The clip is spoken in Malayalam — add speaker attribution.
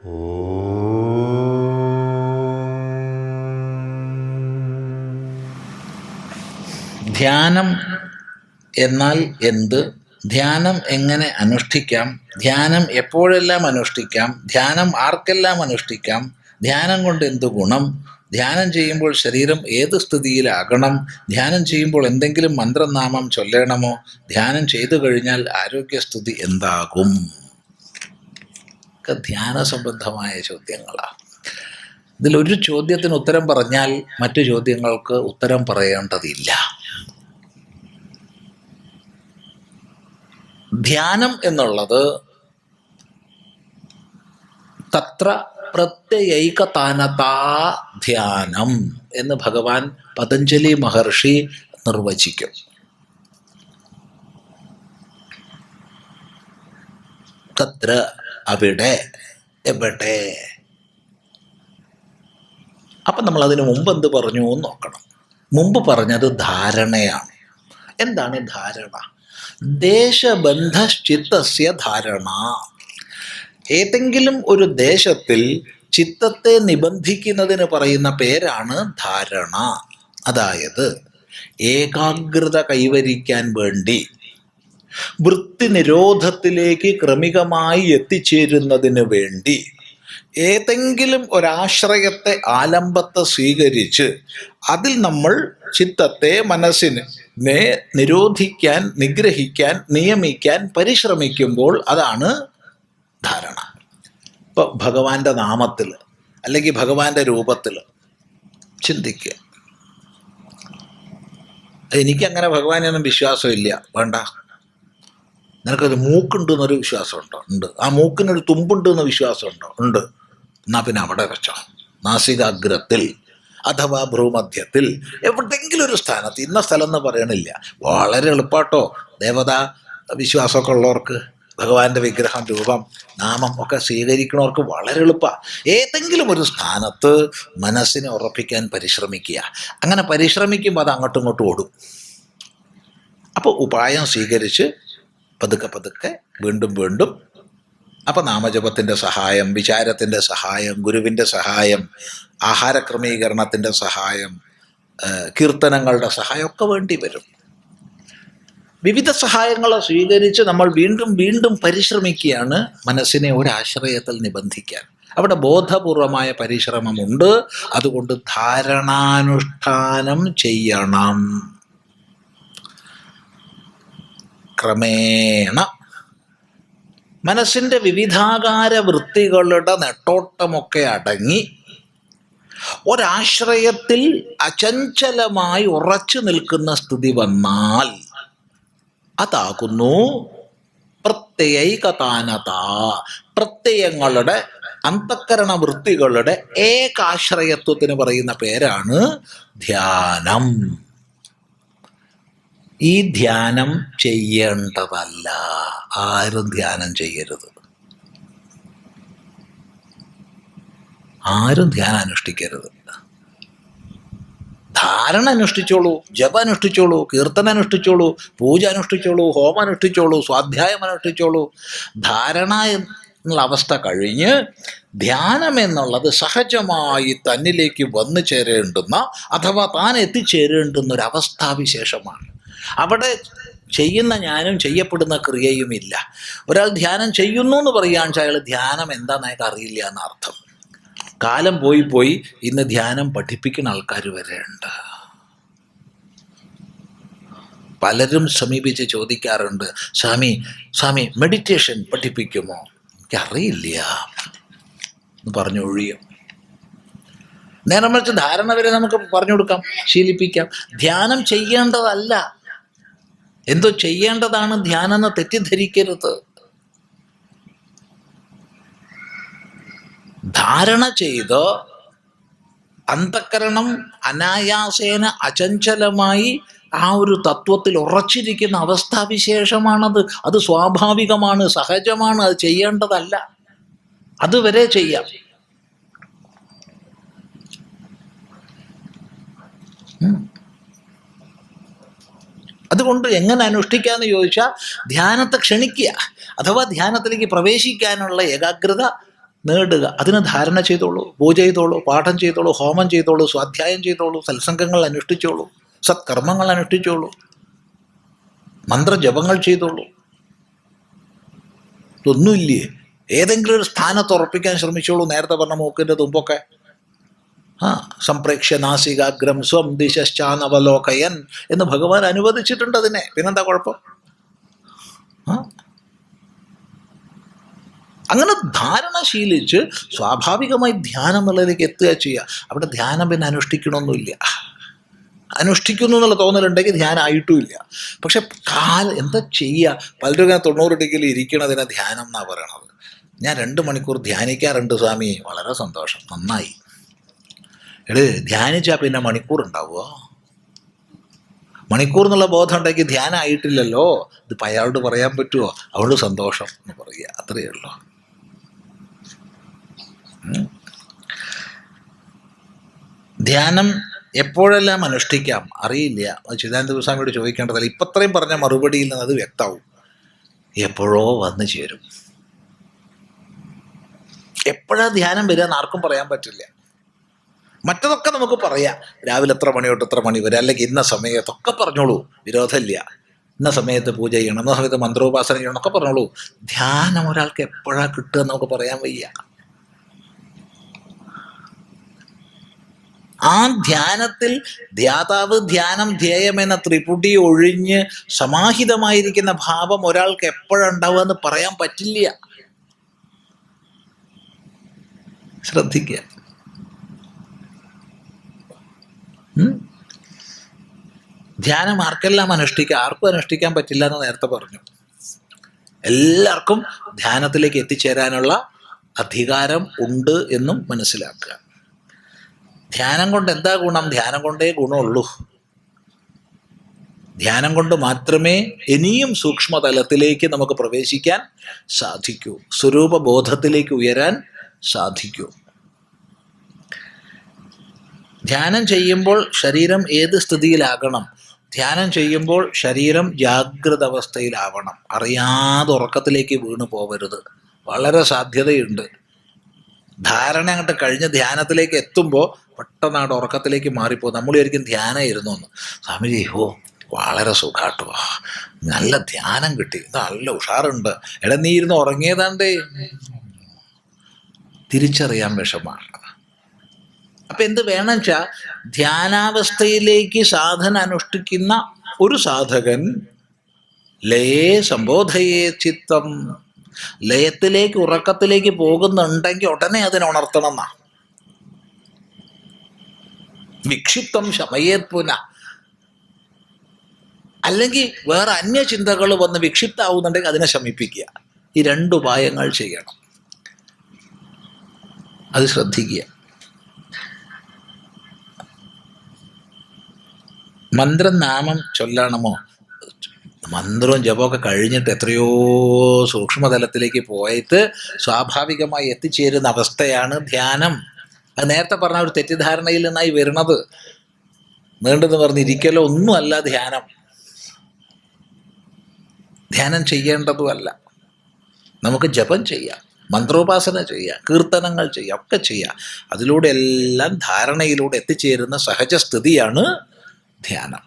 Speaker 1: ധ്യാനം എന്നാൽ എന്ത്? ധ്യാനം എങ്ങനെ അനുഷ്ഠിക്കാം? ധ്യാനം എപ്പോഴെല്ലാം അനുഷ്ഠിക്കാം? ധ്യാനം ആർക്കെല്ലാം അനുഷ്ഠിക്കാം? ധ്യാനം കൊണ്ട് എന്ത് ഗുണം? ധ്യാനം ചെയ്യുമ്പോൾ ശരീരം ഏത് സ്ഥിതിയിലാകണം? ധ്യാനം ചെയ്യുമ്പോൾ എന്തെങ്കിലും മന്ത്രനാമം ചൊല്ലണമോ? ധ്യാനം ചെയ്തു കഴിഞ്ഞാൽ ആരോഗ്യസ്ഥിതി എന്താകും? ഒക്കെ ധ്യാന സംബന്ധമായ ചോദ്യങ്ങളാണ്. ഇതിലൊരു ചോദ്യത്തിന് ഉത്തരം പറഞ്ഞാൽ മറ്റു ചോദ്യങ്ങൾക്ക് ഉത്തരം പറയേണ്ടതില്ല. ധ്യാനം എന്നുള്ളത് തത്ര പ്രത്യൈകതാനതാ ധ്യാനം എന്ന് ഭഗവാൻ പതഞ്ജലി മഹർഷി നിർവചിക്കും. തത്ര അവിടെ എവിടെ? അപ്പം നമ്മൾ അതിന് മുമ്പ് എന്ത് പറഞ്ഞു എന്ന് നോക്കണം. മുമ്പ് പറഞ്ഞത് ധാരണയാണ്. എന്താണ് ധാരണ? ദേശബന്ധശ്ചിത്തസ്യ ധാരണ. ഏതെങ്കിലും ഒരു ദേശത്തിൽ ചിത്തത്തെ നിബന്ധിക്കുന്നതിന് പറയുന്ന പേരാണ് ധാരണ. അതായത് ഏകാഗ്രത കൈവരിക്കാൻ വേണ്ടി വൃത്തി നിരോധത്തിലേക്ക് ക്രമികമായി എത്തിച്ചേരുന്നതിന് വേണ്ടി ഏതെങ്കിലും ഒരാശ്രയത്തെ ആലംബത്തെ സ്വീകരിച്ച് അതിൽ നമ്മൾ ചിത്തത്തെ മനസ്സിനെ നിരോധിക്കാൻ നിഗ്രഹിക്കാൻ നിയമിക്കാൻ പരിശ്രമിക്കുമ്പോൾ അതാണ് ധാരണ. ഇപ്പൊ ഭഗവാന്റെ നാമത്തിൽ അല്ലെങ്കിൽ ഭഗവാന്റെ രൂപത്തിൽ ചിന്തിക്കുക. എനിക്കങ്ങനെ ഭഗവാനൊന്നും വിശ്വാസമില്ല. വേണ്ട. നിനക്കത് മൂക്കുണ്ട് എന്നൊരു വിശ്വാസമുണ്ടോ? ഉണ്ട്. ആ മൂക്കിനൊരു തുമ്പുണ്ട് എന്ന വിശ്വാസമുണ്ടോ? ഉണ്ട്. എന്നാ പിന്നെ അവിടെ വെച്ചോ. നാസികാഗ്രത്തിൽ അഥവാ ഭ്രൂമധ്യത്തിൽ എവിടെയെങ്കിലും ഒരു സ്ഥാനത്ത് ഇന്ന സ്ഥലം എന്ന് പറയണില്ല. വളരെ എളുപ്പാട്ടോ. ദേവത വിശ്വാസമൊക്കെ ഉള്ളവർക്ക് ഭഗവാന്റെ വിഗ്രഹം രൂപം നാമം ഒക്കെ സ്വീകരിക്കുന്നവർക്ക് വളരെ എളുപ്പമാണ് ഏതെങ്കിലും ഒരു സ്ഥാനത്ത് മനസ്സിനെ ഉറപ്പിക്കാൻ പരിശ്രമിക്കുക. അങ്ങനെ പരിശ്രമിക്കുമ്പോൾ അത് അങ്ങോട്ടും ഇങ്ങോട്ടും ഓടും. അപ്പോൾ ഉപായം സ്വീകരിച്ച് പതുക്കെ പതുക്കെ വീണ്ടും വീണ്ടും അപ്പം നാമജപത്തിന്റെ സഹായം വിചാരത്തിന്റെ സഹായം ഗുരുവിന്റെ സഹായം ആഹാരക്രമീകരണത്തിന്റെ സഹായം കീർത്തനങ്ങളുടെ സഹായം ഒക്കെ വേണ്ടി വരും. വിവിധ സഹായങ്ങളെ സ്വീകരിച്ച് നമ്മൾ വീണ്ടും വീണ്ടും പരിശ്രമിക്കുകയാണ് മനസ്സിനെ ഒരാശ്രയത്തിൽ നിബന്ധിക്കാൻ. അവിടെ ബോധപൂർവമായ പരിശ്രമമുണ്ട്. അതുകൊണ്ട് ധാരണാനുഷ്ഠാനം ചെയ്യണം. ക്രമേണ മനസ്സിന്റെ വിവിധാകാര വൃത്തികളുടെ നെട്ടോട്ടമൊക്കെ അടങ്ങി ഒരാശ്രയത്തിൽ അചഞ്ചലമായി ഉറച്ചു നിൽക്കുന്ന സ്ഥിതി വന്നാൽ അതാകുന്നു പ്രത്യൈകതാനത പ്രത്യയങ്ങളുടെ അന്തക്കരണ വൃത്തികളുടെ ഏകാശ്രയത്വത്തിന് പറയുന്ന പേരാണ് ധ്യാനം. ഈ ധ്യാനം ചെയ്യേണ്ടതല്ല. ആരും ധ്യാനം ചെയ്യരുത്. ആരും ധ്യാനം അനുഷ്ഠിക്കരുത്. ധാരണ അനുഷ്ഠിച്ചോളൂ ജപ അനുഷ്ഠിച്ചോളൂ കീർത്തന അനുഷ്ഠിച്ചോളൂ പൂജ അനുഷ്ഠിച്ചോളൂ ഹോമം അനുഷ്ഠിച്ചോളൂ സ്വാധ്യായം അനുഷ്ഠിച്ചോളൂ. ധാരണ എന്നുള്ള അവസ്ഥ കഴിഞ്ഞ് ധ്യാനം എന്നുള്ളത് സഹജമായി തന്നിലേക്ക് വന്നു ചേരേണ്ടുന്ന അഥവാ താൻ എത്തിച്ചേരേണ്ടുന്ന ഒരു അവസ്ഥാവിശേഷമാണ്. അവിടെ ചെയ്യുന്ന ഞാനും ചെയ്യപ്പെടുന്ന ക്രിയയും ഇല്ല. ഒരാൾ ധ്യാനം ചെയ്യുന്നു എന്ന് പറയുകയാണെന്ന് വെച്ചാൽ അയാൾ ധ്യാനം എന്താണെന്ന് അയാൾക്ക് അറിയില്ല എന്നർത്ഥം കാലം പോയി പോയി ഇന്ന് ധ്യാനം പഠിപ്പിക്കുന്ന ആൾക്കാർ വരെ ഉണ്ട് പലരും സമീപിച്ച് ചോദിക്കാറുണ്ട് സ്വാമി സ്വാമി മെഡിറ്റേഷൻ പഠിപ്പിക്കുമോ? എനിക്കറിയില്ല എന്ന് പറഞ്ഞു ഒഴിയും. നേരെ മറിച്ച് ധാരണ വരെ നമുക്ക് പറഞ്ഞു കൊടുക്കാം ശീലിപ്പിക്കാം. ധ്യാനം ചെയ്യേണ്ടതല്ല. എന്തോ ചെയ്യേണ്ടതാണ് ധ്യാനം എന്ന് തെറ്റിദ്ധരിക്കരുത്. ധാരണ ചെയ്ത് അന്തക്കരണം അനായാസേന അചഞ്ചലമായി ആ ഒരു തത്വത്തിൽ ഉറച്ചിരിക്കുന്ന അവസ്ഥാവിശേഷമാണത്. അത് സ്വാഭാവികമാണ് സഹജമാണ് അത് ചെയ്യേണ്ടതല്ല. അതുവരെ ചെയ്യാം. ഉം. അതുകൊണ്ട് എങ്ങനെ അനുഷ്ഠിക്കുക എന്ന് ചോദിച്ചാൽ ധ്യാനത്തെ ക്ഷണിക്കുക അഥവാ ധ്യാനത്തിലേക്ക് പ്രവേശിക്കാനുള്ള ഏകാഗ്രത നേടുക. അതിന് ധാരണ ചെയ്തോളൂ പൂജ ചെയ്തോളൂ പാഠം ചെയ്തോളൂ ഹോമം ചെയ്തോളൂ സ്വാധ്യായം ചെയ്തോളൂ സത്സംഗങ്ങൾ അനുഷ്ഠിച്ചോളൂ സത്കർമ്മങ്ങൾ അനുഷ്ഠിച്ചോളൂ മന്ത്രജപങ്ങൾ ചെയ്തോളൂ. ഇതൊന്നുമില്ലേ? ഏതെങ്കിലും ഒരു സ്ഥാനത്ത് ഉറപ്പിക്കാൻ ശ്രമിച്ചോളൂ നേരത്തെ പറഞ്ഞ മൂക്കിന്റെ തുമ്പൊക്കെ. ആ സംപ്രേക്ഷ്യ നാസികാഗ്രം സ്വം ദിശാനവലോകയൻ എന്ന് ഭഗവാൻ അനുവദിച്ചിട്ടുണ്ട് അതിനെ. പിന്നെന്താ കുഴപ്പം? അങ്ങനെ ധാരണ ശീലിച്ച് സ്വാഭാവികമായി ധ്യാനം എന്നുള്ളതിലേക്ക് എത്തുക ചെയ്യുക. അവിടെ ധ്യാനം പിന്നെ അനുഷ്ഠിക്കണമൊന്നുമില്ല. അനുഷ്ഠിക്കുന്നു എന്നുള്ള തോന്നലുണ്ടെങ്കിൽ ധ്യാനമായിട്ടുമില്ല പക്ഷെ കാൽ എന്താ ചെയ്യുക? പലരും ഇങ്ങനെ തൊണ്ണൂറ് ഡിഗ്രി ഇരിക്കണതിനെ ധ്യാനം എന്നാണ് പറയണത്. ഞാൻ രണ്ട് മണിക്കൂർ ധ്യാനിക്കാറുണ്ട് സ്വാമി. വളരെ സന്തോഷം. നന്നായി. എടേ ധ്യാനിച്ചാൽ പിന്നെ മണിക്കൂർ ഉണ്ടാവുമോ മണിക്കൂർ എന്നുള്ള ബോധം ഉണ്ടെങ്കിൽ ധ്യാനം ആയിട്ടില്ലല്ലോ ഇതിപ്പോൾ അയാളോട് പറയാൻ പറ്റുമോ അവളോട് സന്തോഷം എന്ന് പറയുക. അത്രയേ ഉള്ളൂ. ധ്യാനം എപ്പോഴെല്ലാം അനുഷ്ഠിക്കാം? അറിയില്ല. അത് ചിദാനന്ദ സ്വാമിയോട് ചോദിക്കേണ്ടതല്ല. ഇപ്പം അത്രയും പറഞ്ഞ മറുപടിയിൽ നിന്ന് അത് വ്യക്തമാവും. എപ്പോഴോ വന്നു ചേരും. എപ്പോഴാ ധ്യാനം വരിക എന്ന് ആർക്കും പറയാൻ പറ്റില്ല. മറ്റതൊക്കെ നമുക്ക് പറയാം. രാവിലെ എത്ര മണി തൊട്ട് എത്ര മണി വരെ അല്ലെങ്കിൽ ഇന്ന സമയത്തൊക്കെ പറഞ്ഞോളൂ. വിരോധമില്ല. ഇന്ന സമയത്ത് പൂജ ചെയ്യണം ഇന്ന സമയത്ത് മന്ത്രോപാസന ചെയ്യണം എന്നൊക്കെ പറഞ്ഞോളൂ. ധ്യാനം ഒരാൾക്ക് എപ്പോഴാണ് കിട്ടുക എന്ന് നമുക്ക് പറയാൻ വയ്യ. ആ ധ്യാനത്തിൽ ധ്യാതാവ് ധ്യാനം ധ്യേയം എന്ന ത്രിപുടി ഒഴിഞ്ഞ് സമാഹിതമായിരിക്കുന്ന ഭാവം ഒരാൾക്ക് എപ്പോഴുണ്ടാവുക എന്ന് പറയാൻ പറ്റില്ല. ശ്രദ്ധിക്കുക. ധ്യാനം ആർക്കെല്ലാം അനുഷ്ഠിക്കാം? ആർക്കും അനുഷ്ഠിക്കാൻ പറ്റില്ല എന്ന് നേരത്തെ പറഞ്ഞു. എല്ലാവർക്കും ധ്യാനത്തിലേക്ക് എത്തിച്ചേരാനുള്ള അധികാരം ഉണ്ട് എന്നും മനസ്സിലാക്കുക. ധ്യാനം കൊണ്ട് എന്താ ഗുണം? ധ്യാനം കൊണ്ടേ ഗുണമുള്ളൂ. ധ്യാനം കൊണ്ട് മാത്രമേ ഇനിയും സൂക്ഷ്മതലത്തിലേക്ക് നമുക്ക് പ്രവേശിക്കാൻ സാധിക്കൂ. സ്വരൂപബോധത്തിലേക്ക് ഉയരാൻ സാധിക്കൂ. ധ്യാനം ചെയ്യുമ്പോൾ ശരീരം ഏത് സ്ഥിതിയിലാകണം? ധ്യാനം ചെയ്യുമ്പോൾ ശരീരം ജാഗ്രത അവസ്ഥയിലാവണം അറിയാതെ ഉറക്കത്തിലേക്ക് വീണു പോവരുത്. വളരെ സാധ്യതയുണ്ട്. ധാരണ അങ്ങോട്ട് കഴിഞ്ഞ് ധ്യാനത്തിലേക്ക് എത്തുമ്പോൾ പെട്ടെന്ന് ഉറക്കത്തിലേക്ക് മാറിപ്പോകും നമ്മൾ വിചാരിക്കും ധ്യാനമായിരുന്നു എന്ന്. സ്വാമിജി ഓ വളരെ സുഖാട്ടോ. നല്ല ധ്യാനം കിട്ടി. നല്ല ഉഷാറുണ്ട്. എടാ നീ ഇരുന്ന് ഉറങ്ങിയതാണ്ടേ. തിരിച്ചറിയാൻ വിഷമാണ് അപ്പൊ എന്ത് വേണം വെച്ചാൽ ധ്യാനാവസ്ഥയിലേക്ക് സാധന അനുഷ്ഠിക്കുന്ന ഒരു സാധകൻ ലയേ സംബോധയേ ചിത്തം. ലയത്തിലേക്ക് ഉറക്കത്തിലേക്ക് പോകുന്നുണ്ടെങ്കിൽ ഉടനെ അതിനെ ഉണർത്തണം എന്നാ വിക്ഷിപ്തം ശമയേത് പുന. അല്ലെങ്കിൽ വേറെ അന്യ ചിന്തകൾ വന്ന് വിക്ഷിപ്താവുന്നുണ്ടെങ്കിൽ അതിനെ ശമിപ്പിക്കുക. ഈ രണ്ട് ഉപായങ്ങൾ ചെയ്യണം. അത് ശ്രദ്ധിക്കുക. മന്ത്രം നാമം ചൊല്ലണമോ? മന്ത്രവും ജപമൊക്കെ കഴിഞ്ഞിട്ട് എത്രയോ സൂക്ഷ്മതലത്തിലേക്ക് പോയിട്ട് സ്വാഭാവികമായി എത്തിച്ചേരുന്ന അവസ്ഥയാണ് ധ്യാനം. അത് നേരത്തെ പറഞ്ഞ ഒരു തെറ്റിദ്ധാരണയിൽ നിന്നായി വരുന്നത്. നീണ്ടെന്ന് പറഞ്ഞിരിക്കലോ ഒന്നുമല്ല ധ്യാനം. ധ്യാനം ചെയ്യേണ്ടതുമല്ല. നമുക്ക് ജപം ചെയ്യാം മന്ത്രോപാസന ചെയ്യാം കീർത്തനങ്ങൾ ചെയ്യാം ഒക്കെ ചെയ്യാം. അതിലൂടെ എല്ലാം ധാരണയിലൂടെ എത്തിച്ചേരുന്ന സഹജസ്ഥിതിയാണ് ധ്യാനം